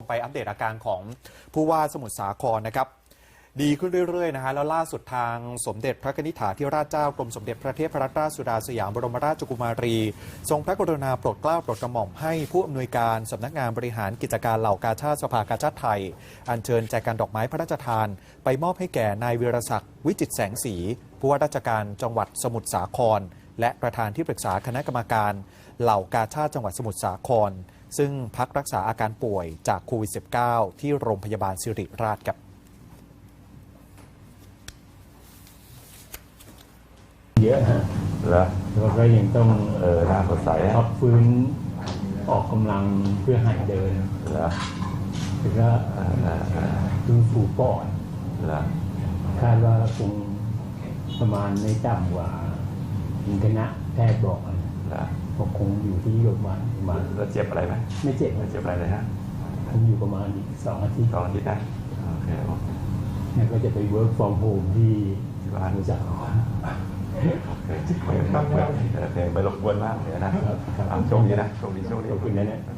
ไปอัปเดตอาการของผู้ว่าสมุทรสาครนะครับ ดีขึ้นเรื่อยๆนะฮะแล้วล่าสุดทางสมเด็จพระนิธิถาธิราชเจ้ากรมสมเด็จพระเทพรัตนราชสุดาสยามบรมราชกุมารี ทรงพระกรุณาโปรดเกล้าโปรดกระหม่อมให้ผู้อำนวยการสำนักงานบริหารกิจการเหล่ากาชาติสภากาชาติไทย อัญเชิญแจกันดอกไม้พระราชทาน ไปมอบให้แก่นายวีรศักดิ์วิจิตแสงสีผู้ว่าราชการจังหวัดสมุทรสาคร และประธานที่ปรึกษาคณะกรรมการ เหล่ากาชาติจังหวัดสมุทรสาคร ซึ่งพักรักษาอาการป่วยจากโควิด -19 ที่โรงพยาบาลสิริราชครับเยอะฮะเหรอแล้วก็ยังต้องเออหน้าสดใสพักฟื้นออกกำลังเพื่อหัดเดินเหรอแล้วก็เออเออเออฟื้นฟูปอดเหรอคาดว่าคงประมาณไม่ต่ำกว่าถึงคณะแพทย์บอกนะ เหรอก็คงอยู่ที่ประมาณประมาณแล้วเจ็บอะไรไหมไม่เจ็บไม่นะเจ็บอะไรเลยฮะคงอยู่ประมาณอีกสองอาทิตย์สองอาทิตย์นะโอเคโอเคแล้วก็จะไป work from home ที่ที่บ้านมุสาครโอเคไม่ไม่ไม่โอเคไม่รบกวนมากเลยนะครับครับอะโชคดีนะโชคดีโชคดีขอบคุณนะเนี่ยโอเค